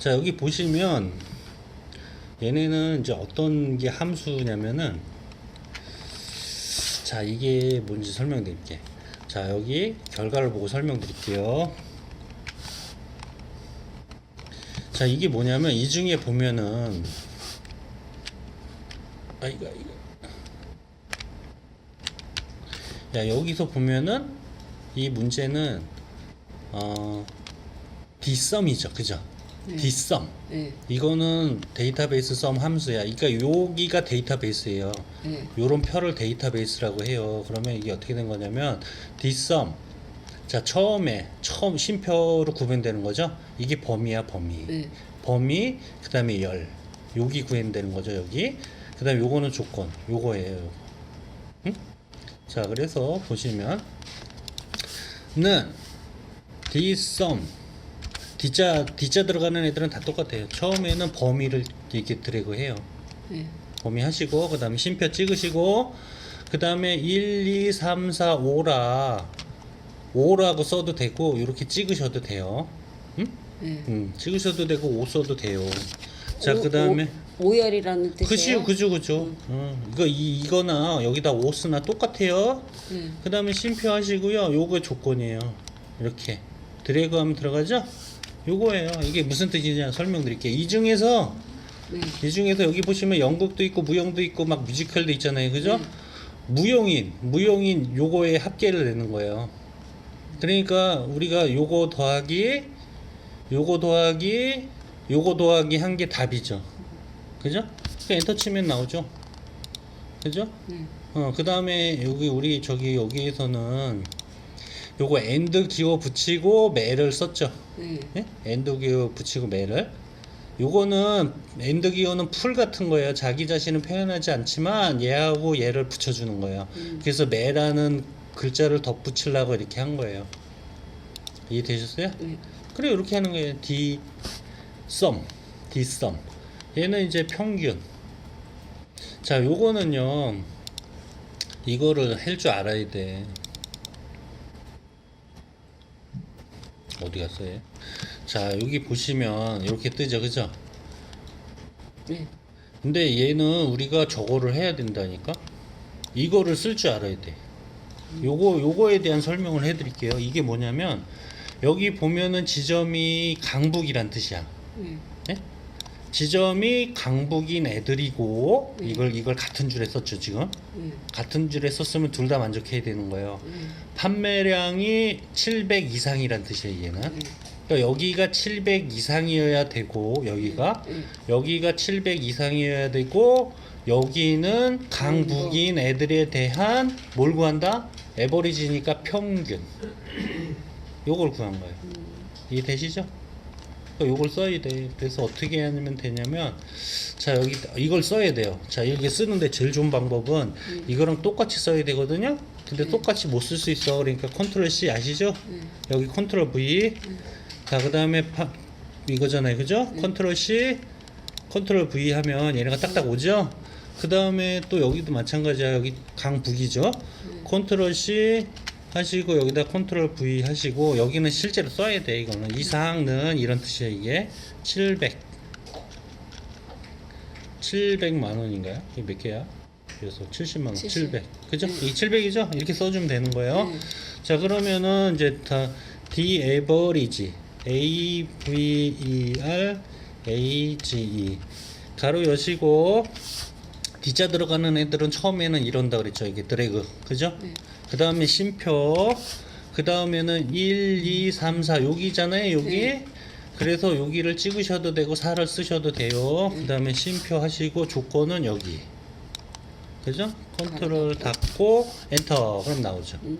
자 여기 보시면 얘네는 이제 어떤 게 함수냐면은 자 이게 뭔지 설명드릴게. 자 여기 결과를 보고 설명드릴게요. 자 이게 뭐냐면 이 중에 보면은 아 이거 이거 야 여기서 보면은 이 문제는 어 뒷섬이죠. 그죠 네. 뒷섬 네. 이거는 데이터베이스 썸 함수야 그러니까 여기가 데이터베이스예요 네. 요런 표를 데이터베이스라고 해요 그러면 이게 어떻게 된 거냐면 뒷섬 자 처음에 처음 쉼표로 구분되는 거죠 이게 범위야 범위 네. 범위 그 다음에 열 여기 구현되는 거죠 여기 그 다음에 요거는 조건 요거예요 요거. 응? 자 그래서 보시면 는 뒷섬 D자 D자 들어가는 애들은 다 똑같아요. 처음에는 범위를 이렇게 드래그 해요. 네. 범위 하시고 그 다음에 쉼표 찍으시고 그 다음에 1, 2, 3, 4, 5라. 5라고 써도 되고 이렇게 찍으셔도 돼요. 응? 네. 음, 찍으셔도 되고 5 써도 돼요. 자 오- 그 다음에 오- 오열이라는 뜻이에요. 그죠 그죠 그죠. 어, 이거 이, 이거나 여기다 5 쓰나 똑같아요. 네. 그 다음에 쉼표 하시고요. 요거 조건이에요. 이렇게. 드래그 하면 들어가죠 요거예요. 이게 무슨 뜻이냐 설명드릴게요. 이 중에서 네. 이 중에서 여기 보시면 연극도 있고 무용도 있고 막 뮤지컬도 있잖아요. 그죠? 네. 무용인 무용인 요거에 합계를 내는 거예요. 그러니까 우리가 요거 더하기 요거 더하기 요거 더하기 한 게 답이죠. 그죠? 그 엔터 치면 나오죠. 그죠? 네. 어, 그 다음에 여기 우리 저기 여기에서는 요거 엔드 기호 붙이고 매를 썼죠. 네. 예? 엔드 기호 붙이고 매를. 요거는 엔드 기호는 풀 같은 거예요. 자기 자신은 표현하지 않지만 얘하고 얘를 붙여주는 거예요. 음. 그래서 매라는 글자를 덧붙이려고 이렇게 한 거예요. 이해되셨어요? 네. 그래 이렇게 하는 거예요. D sum, D sum. 얘는 이제 평균. 자, 요거는요. 이거를 할 줄 알아야 돼. 어디 갔어요? 얘? 자, 여기 보시면 이렇게 뜨죠, 그죠? 네. 근데 얘는 우리가 저거를 해야 된다니까. 이거를 쓸 줄 알아야 돼. 요거 요거에 대한 설명을 해 드릴게요. 이게 뭐냐면 여기 보면은 지점이 강북이란 뜻이야. 네. 네? 지점이 강북인 애들이고 네. 이걸 이걸 같은 줄에 썼죠 지금. 네. 같은 줄에 썼으면 둘 다 만족해야 되는 거예요. 네. 판매량이 700 이상이란 뜻이에요 얘는. 네. 그러니까 여기가 700 이상이어야 되고 여기가 네. 여기가 700 이상이어야 되고 여기는 강북인 애들에 대한 뭘 구한다? 에버리지니까 평균. 요걸 구한 거예요. 이해 되시죠? 그러니까 요걸 써야 돼. 그래서 어떻게 하면 되냐면 자 여기 이걸 써야 돼요. 자 이렇게 쓰는데 제일 좋은 방법은 이거랑 똑같이 써야 되거든요. 근데 똑같이 못 쓸 수 있어. 그러니까 컨트롤 C 아시죠? 네. 여기 컨트롤 V. 자, 그 다음에 이거잖아요. 그죠? 컨트롤 C, 컨트롤 V 하면 얘네가 딱딱 오죠? 그 다음에 또 여기도 마찬가지야. 여기 강북이죠? 컨트롤 C 하시고 여기다 컨트롤 V 하시고 여기는 실제로 써야 돼. 이거는 이상은 이런 뜻이에요. 이게 700. 700만 원인가요? 이게 몇 개야? 그래서 70만 원, 70. 700. 그죠? 네. 이 700이죠? 이렇게 써주면 되는 거예요. 네. 자 그러면은 이제 다 D average A V E R A G E 가로 여시고 D자 들어가는 애들은 처음에는 이런다 그랬죠 이게 드래그 그죠? 네. 그 다음에 쉼표 그 다음에는 1, 2, 3, 4 여기잖아요 여기 네. 그래서 여기를 찍으셔도 되고 4를 쓰셔도 돼요 그 다음에 쉼표 하시고 조건은 여기 그죠? 컨트롤 닫고 엔터 그럼 나오죠 음.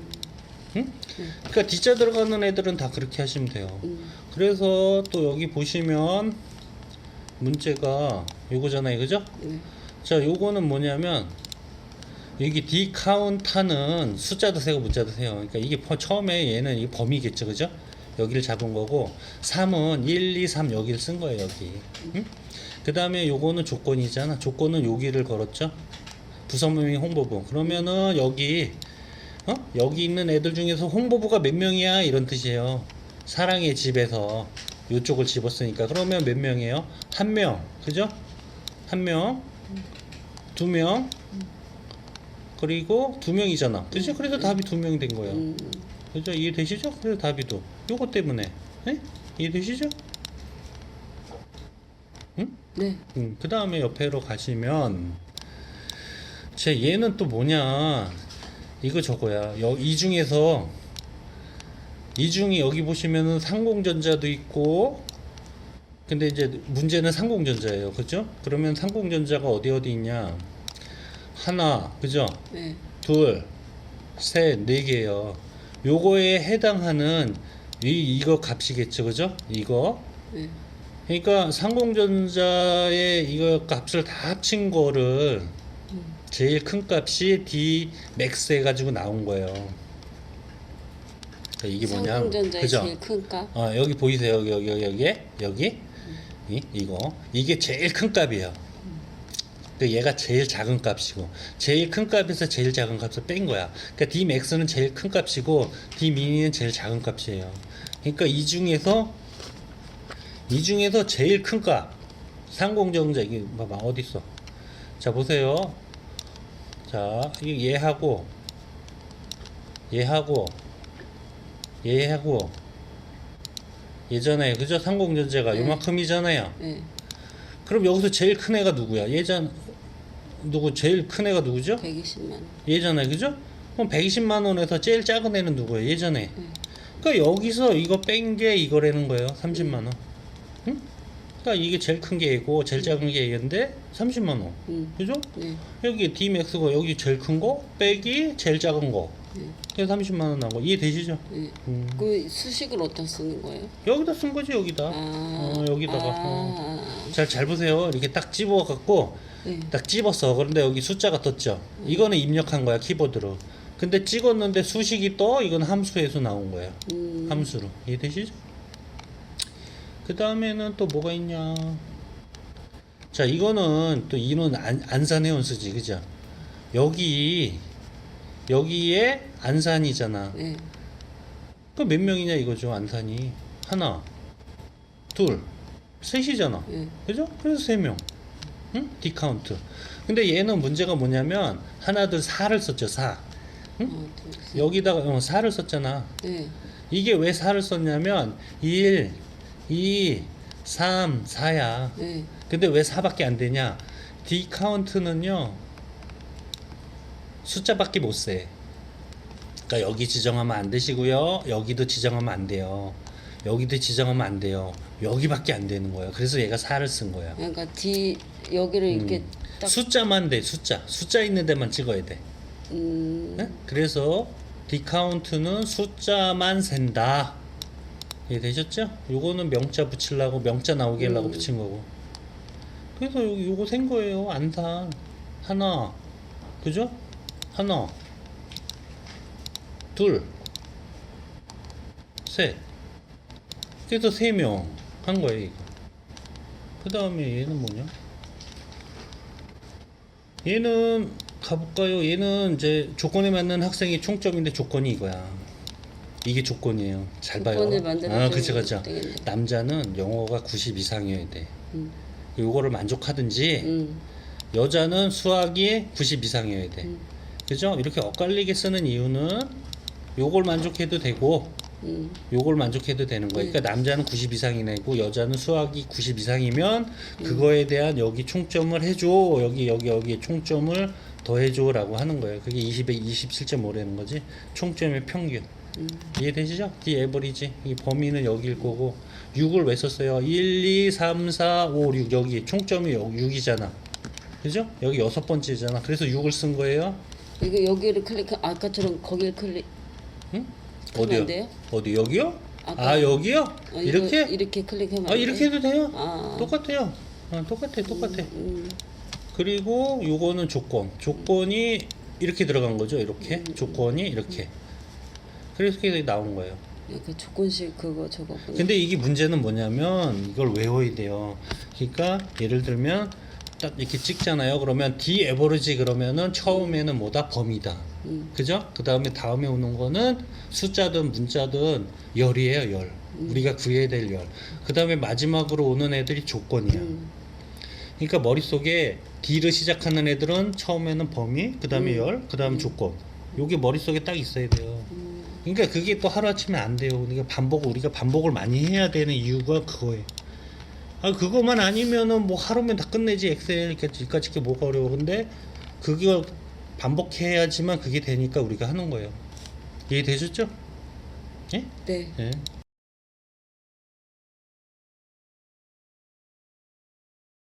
응? 그러니까 D자 들어가는 애들은 다 그렇게 하시면 돼요. 음. 그래서 또 여기 보시면 문제가 요거잖아요, 그죠? 네. 자, 요거는 뭐냐면 여기 D 카운타는 숫자도 세고 문자도 세요. 그러니까 이게 퍼- 처음에 얘는 이 범위겠죠, 그죠? 여기를 잡은 거고 3은 1, 2, 3 여기를 쓴 거예요, 여기. 응? 그 다음에 요거는 조건이잖아. 조건은 여기를 걸었죠. 부서명이 홍보부. 그러면은 여기 어? 여기 있는 애들 중에서 홍보부가 몇 명이야? 이런 뜻이에요. 사랑의 집에서 이쪽을 집었으니까 그러면 몇 명이에요? 한 명, 그죠? 한 명, 두 명, 그리고 두 명이잖아, 그죠? 그래서 답이 두 명 된 거예요. 음, 그죠? 이해되시죠? 그래서 답이 도. 요거 때문에, 네? 이해되시죠? 응? 네. 음, 그 다음에 옆에로 가시면 제 얘는 또 뭐냐 이거 저거야 여, 이 중에서 이 중에 여기 보시면은 상공전자도 있고 근데 이제 문제는 상공전자예요 그죠 그러면 상공전자가 어디 어디 있냐 하나 그죠 네. 둘, 셋, 네 개요. 요거에 해당하는 이 이거 값이겠죠, 그죠? 이거. 네. 그러니까 상공전자의 이거 값을 다 합친 거를 제일 큰 값이 D 맥스 해가지고 나온 거예요. 그러니까 이게 뭐냐? 상공전자의 그죠? 제일 큰 값. 어, 여기 보이세요? 여기 여기 여기 여기 여기 이, 이거 이게 제일 큰 값이에요. 그 얘가 제일 작은 값이고 제일 큰 값에서 제일 작은 값을 뺀 거야. 그러니까 D max는 제일 큰 값이고 D mini는 제일 작은 값이에요. 그러니까 이 중에서 이 중에서 제일 큰 값 상공정자 이게 봐봐 어디 있어? 자 보세요. 자이 얘하고 얘하고 얘하고 예전에 그죠 상공전자가 네. 요만큼이잖아요. 네. 그럼 여기서 제일 큰 애가 누구야? 예전 누구 제일 큰 애가 누구죠? 120만 원. 예전에 그죠? 그럼 120만 원에서 제일 작은 애는 누구예요? 예전에. 음. 그러니까 여기서 이거 뺀 게 이거라는 거예요. 30만 원. 응? 그러니까 이게 제일 큰 게 얘고 제일 작은 게 얘인데 30만 원. 음. 그죠? 네. 여기 D맥스가 여기 제일 큰 거 빼기 제일 작은 거. 네. 그래서 30만 원 거. 이해되시죠? 네. 음. 그 수식을 어디다 쓰는 거예요? 여기다 쓴 거지 여기다. 아. 어, 여기다가. 아. 어. 잘, 잘 보세요. 이렇게 딱 집어 갖고 네. 딱 집었어. 그런데 여기 숫자가 떴죠. 이거는 입력한 거야 키보드로. 근데 찍었는데 수식이 떠. 이건 함수에서 나온 거예요. 음. 함수로 이해되시죠? 그 다음에는 또 뭐가 있냐? 자 이거는 또 이는 안, 안산해온 수지 그죠? 여기 여기에 안산이잖아. 네. 그몇 명이냐 이거죠 안산이 하나, 둘, 셋이잖아. 네. 그죠? 그래서 세 명. 응? 디카운트. 근데 얘는 문제가 뭐냐면 하나, 둘, 사를 썼죠 사. 응? 어. 여기다가 어, 사를 썼잖아. 네. 이게 왜 4를 썼냐면 1, 2, 3, 4야. 네. 근데 왜 4밖에 안 되냐? D 카운트는요. 숫자밖에 못 세. 그러니까 여기 지정하면 안 되시고요. 여기도 지정하면 안 돼요. 여기도 지정하면 안 돼요. 여기밖에 안 되는 거예요. 그래서 얘가 4를 쓴 거야. 그러니까 D 여기를 이렇게 음. 딱 숫자만 돼. 숫자. 숫자 있는 데만 찍어야 돼. 음. 네? 그래서 디카운트는 숫자만 센다. 이해되셨죠? 요거는 명자 붙이려고 명자 나오게 하려고 음. 붙인 거고. 그래서 요, 요거 센 거예요. 안산 하나, 그죠? 하나, 둘, 셋. 그래서 세명한 거예요 이거. 그 다음에 얘는 뭐냐? 얘는 가볼까요? 얘는 이제 조건에 맞는 학생의 총점인데 조건이 이거야. 이게 조건이에요. 잘 봐요. 아, 그치, 그치. 남자는 영어가 90 이상이어야 돼. 음. 요거를 만족하든지 음. 여자는 수학이 90 이상이어야 돼. 음. 그죠? 이렇게 엇갈리게 쓰는 이유는 요걸 만족해도 되고 음. 요걸 만족해도 되는 거예요. 네. 그러니까 남자는 90 이상이고 여자는 수학이 90 이상이면 그거에 대한 여기 총점을 해줘. 여기 여기 여기 총점을 더 해줘라고 하는 거예요. 그게 20에 27.5라는 거지. 총점의 평균. 음. 이해되시죠? 이 에버리지. 이 범위는 여기일 거고 6을 왜 썼어요? 1, 2, 3, 4, 5, 6 여기 총점이 6이잖아. 그죠? 여기 여섯 번째잖아. 그래서 6을 쓴 거예요. 이거 여기를 클릭 아까처럼 거기를 클릭 응? 어디요? 안 돼요? 어디 여기요? 아까- 아 여기요? 어, 이거 이렇게? 이렇게 클릭하면 아 안 이렇게 돼요? 해도 돼요. 아. 똑같아요. 아, 똑같아, 똑같아. 음. 그리고 요거는 조건. 조건이 이렇게 들어간 거죠. 이렇게 조건이 이렇게. 그래서 이렇게 나온 거예요. 그 조건식 그거 저거 근데 이게 문제는 뭐냐면 이걸 외워야 돼요. 그러니까 예를 들면 딱 이렇게 찍잖아요. 그러면 D 에버리지 그러면은 처음에는 뭐다 범위다. 음. 그죠? 그 다음에 다음에 오는 거는 숫자든 문자든 열이에요 열. 우리가 구해야 될 열. 그 다음에 마지막으로 오는 애들이 조건이야. 음. 그러니까 머릿속에 D를 시작하는 애들은 처음에는 범위, 그 다음에 음. 열, 그 다음 조건. 요게 머릿속에 딱 있어야 돼요. 음. 그러니까 그게 또 하루아침에 안 돼요. 그러니까 반복, 우리가 반복을 많이 해야 되는 이유가 그거예요. 아, 그것만 아니면은 뭐 하루면 다 끝내지. 엑셀, 이까짓 게 뭐가 어려워. 근데 그걸 반복해야지만 그게 되니까 우리가 하는 거예요. 이해 되셨죠? 예? 네. 예.